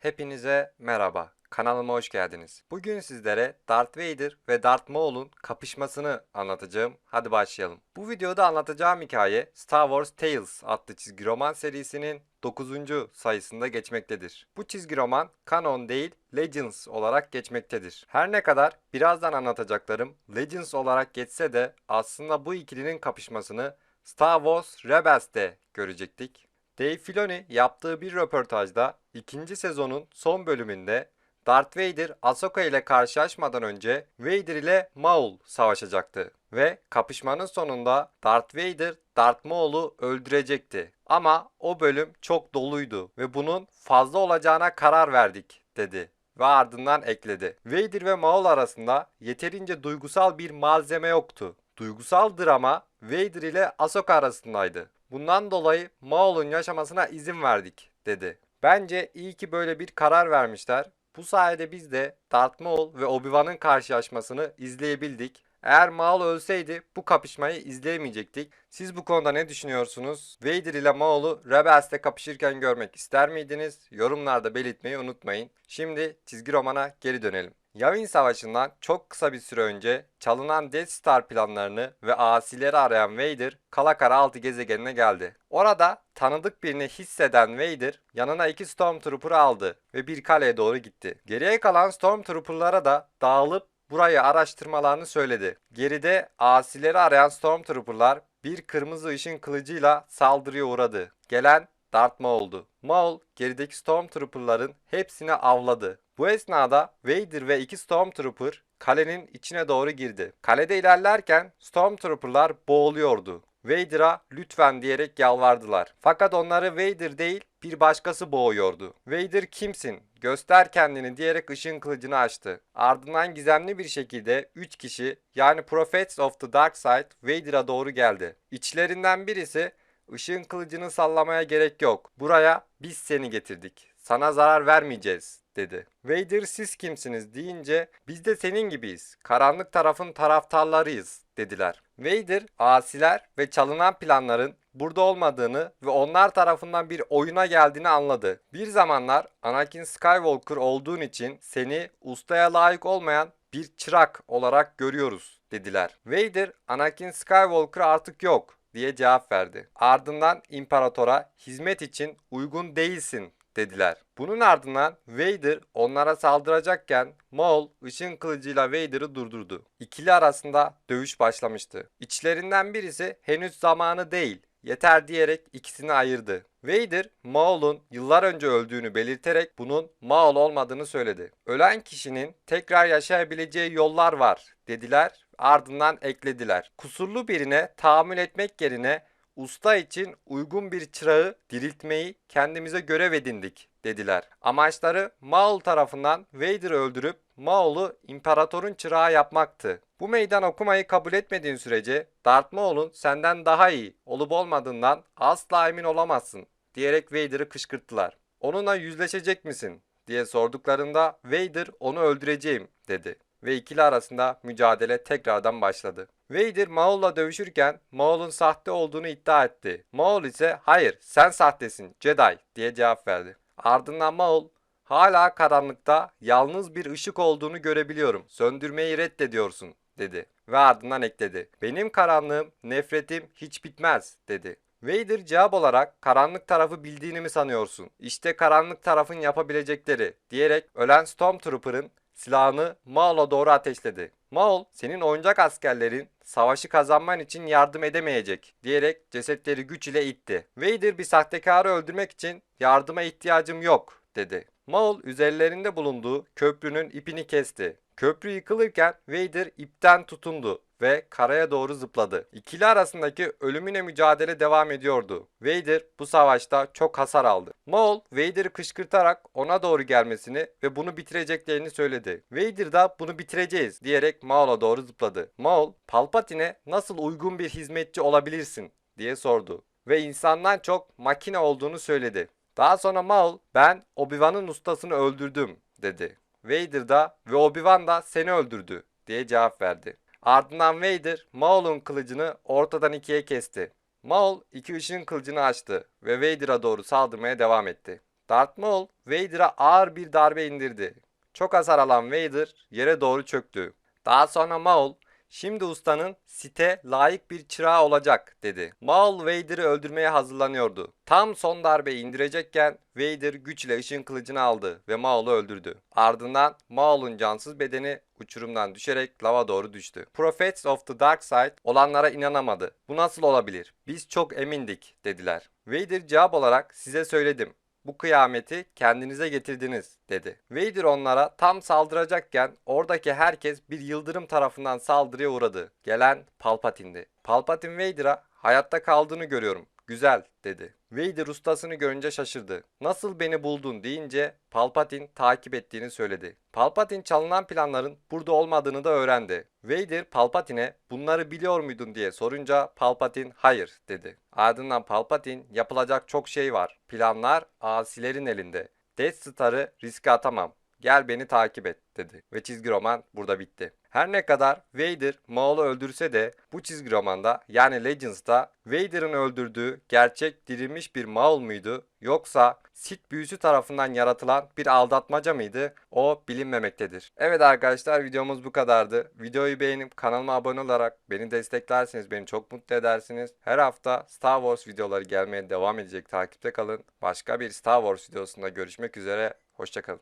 hepinize merhaba. Kanalıma hoş geldiniz. Bugün sizlere Darth Vader ve Darth Maul'un kapışmasını anlatacağım. Hadi başlayalım. Bu videoda anlatacağım hikaye Star Wars Tales adlı çizgi roman serisinin 9. sayısında geçmektedir. Bu çizgi roman canon değil Legends olarak geçmektedir. Her ne kadar birazdan anlatacaklarım Legends olarak geçse de aslında bu ikilinin kapışmasını Star Wars Rebels'te görecektik. Dave Filoni yaptığı bir röportajda ikinci sezonun son bölümünde Darth Vader Ahsoka ile karşılaşmadan önce Vader ile Maul savaşacaktı ve kapışmanın sonunda Darth Vader Darth Maul'u öldürecekti. Ama o bölüm çok doluydu ve bunun fazla olacağına karar verdik dedi ve ardından ekledi. Vader ve Maul arasında yeterince duygusal bir malzeme yoktu. Duygusal drama Vader ile Ahsoka arasındaydı. Bundan dolayı Maul'un yaşamasına izin verdik dedi. Bence iyi ki böyle bir karar vermişler. Bu sayede biz de Darth Maul ve Obi-Wan'ın karşılaşmasını izleyebildik. Eğer Maul ölseydi bu kapışmayı izleyemeyecektik. Siz bu konuda ne düşünüyorsunuz? Vader ile Maul'u Rebels'te kapışırken görmek ister miydiniz? Yorumlarda belirtmeyi unutmayın. Şimdi çizgi romana geri dönelim. Yavin Savaşı'ndan çok kısa bir süre önce çalınan Death Star planlarını ve asileri arayan Vader Kalakara 6 gezegenine geldi. Orada tanıdık birini hisseden Vader yanına iki Stormtrooper aldı ve bir kaleye doğru gitti. Geriye kalan Stormtrooper'lara da dağılıp burayı araştırmalarını söyledi. Geride asileri arayan Stormtrooper'lar bir kırmızı ışın kılıcıyla saldırıya uğradı. Gelen Darth Maul'du. Maul gerideki Stormtrooper'ların hepsini avladı. Bu esnada Vader ve iki Stormtrooper kalenin içine doğru girdi. Kalede ilerlerken Stormtrooper'lar boğuluyordu. Vader'a lütfen diyerek yalvardılar. Fakat onları Vader değil bir başkası boğuyordu. Vader kimsin? Göster kendini diyerek ışın kılıcını açtı. Ardından gizemli bir şekilde 3 kişi yani Prophets of the Dark Side Vader'a doğru geldi. İçlerinden birisi ışın kılıcını sallamaya gerek yok. Buraya biz seni getirdik. Sana zarar vermeyeceğiz dedi. Vader siz kimsiniz deyince biz de senin gibiyiz. Karanlık tarafın taraftarlarıyız dediler. Vader asiler ve çalınan planların burada olmadığını ve onlar tarafından bir oyuna geldiğini anladı. Bir zamanlar Anakin Skywalker olduğun için seni ustaya layık olmayan bir çırak olarak görüyoruz dediler. Vader Anakin Skywalker artık yok diye cevap verdi. Ardından imparatora hizmet için uygun değilsin dediler. Bunun ardından Vader onlara saldıracakken Maul ışın kılıcıyla Vader'ı durdurdu. İkili arasında dövüş başlamıştı. İçlerinden birisi henüz zamanı değil yeter diyerek ikisini ayırdı. Vader, Maul'un yıllar önce öldüğünü belirterek bunun Maul olmadığını söyledi. Ölen kişinin tekrar yaşayabileceği yollar var dediler ardından eklediler. Kusurlu birine tahammül etmek yerine usta için uygun bir çırağı diriltmeyi kendimize görev edindik dediler. Amaçları Maul tarafından Vader'ı öldürüp Maul'u imparatorun çırağı yapmaktı. Bu meydan okumayı kabul etmediğin sürece Darth Maul'un senden daha iyi olup olmadığından asla emin olamazsın diyerek Vader'ı kışkırttılar. Onunla yüzleşecek misin diye sorduklarında Vader onu öldüreceğim dedi ve ikili arasında mücadele tekrardan başladı. Vader Maul'la dövüşürken Maul'un sahte olduğunu iddia etti. Maul ise hayır sen sahtesin Jedi diye cevap verdi. Ardından Maul hala karanlıkta yalnız bir ışık olduğunu görebiliyorum. Söndürmeyi reddediyorsun dedi ve ardından ekledi. Benim karanlığım, nefretim hiç bitmez dedi. Vader cevap olarak karanlık tarafı bildiğini mi sanıyorsun? İşte karanlık tarafın yapabilecekleri diyerek ölen Stormtrooper'ın silahını Maul'a doğru ateşledi. Maul, senin oyuncak askerlerin savaşı kazanman için yardım edemeyecek diyerek cesetleri güç ile itti. Vader bir sahtekarı öldürmek için yardıma ihtiyacım yok dedi. Maul üzerlerinde bulunduğu köprünün ipini kesti. Köprü yıkılırken Vader ipten tutundu ve karaya doğru zıpladı. İkili arasındaki ölümüne mücadele devam ediyordu. Vader bu savaşta çok hasar aldı. Maul Vader'ı kışkırtarak ona doğru gelmesini ve bunu bitireceklerini söyledi. Vader da bunu bitireceğiz diyerek Maul'a doğru zıpladı. Maul, Palpatine'e nasıl uygun bir hizmetçi olabilirsin diye sordu ve insandan çok makine olduğunu söyledi. Daha sonra Maul ben Obi-Wan'ın ustasını öldürdüm dedi. Vader da ve Obi-Wan da seni öldürdü diye cevap verdi. Ardından Vader Maul'un kılıcını ortadan ikiye kesti. Maul iki ışın kılıcını açtı ve Vader'a doğru saldırmaya devam etti. Darth Maul Vader'a ağır bir darbe indirdi. Çok hasar alan Vader yere doğru çöktü. Daha sonra Maul Şimdi ustanın site layık bir çırağı olacak dedi. Maul Vader'ı öldürmeye hazırlanıyordu. Tam son darbeyi indirecekken Vader güçle ışın kılıcını aldı ve Maul'u öldürdü. Ardından Maul'un cansız bedeni uçurumdan düşerek lava doğru düştü. Prophets of the Dark Side olanlara inanamadı. Bu nasıl olabilir? Biz çok emindik dediler. Vader cevap olarak size söyledim. Bu kıyameti kendinize getirdiniz dedi. Vader onlara tam saldıracakken oradaki herkes bir yıldırım tarafından saldırıya uğradı. Gelen Palpatine'di. Palpatine Vader'a hayatta kaldığını görüyorum. Güzel dedi. Vader ustasını görünce şaşırdı. Nasıl beni buldun deyince Palpatine takip ettiğini söyledi. Palpatine çalınan planların burada olmadığını da öğrendi. Vader Palpatine'e bunları biliyor muydun diye sorunca Palpatine hayır dedi. Ardından Palpatine yapılacak çok şey var. Planlar asilerin elinde. Death Star'ı riske atamam. Gel beni takip et dedi. Ve çizgi roman burada bitti. Her ne kadar Vader Maul'u öldürse de bu çizgi romanda yani Legends'ta Vader'ın öldürdüğü gerçek dirilmiş bir Maul muydu yoksa Sith büyüsü tarafından yaratılan bir aldatmaca mıydı o bilinmemektedir. Evet arkadaşlar videomuz bu kadardı. Videoyu beğenip kanalıma abone olarak beni desteklerseniz beni çok mutlu edersiniz. Her hafta Star Wars videoları gelmeye devam edecek takipte kalın. Başka bir Star Wars videosunda görüşmek üzere. Hoşçakalın.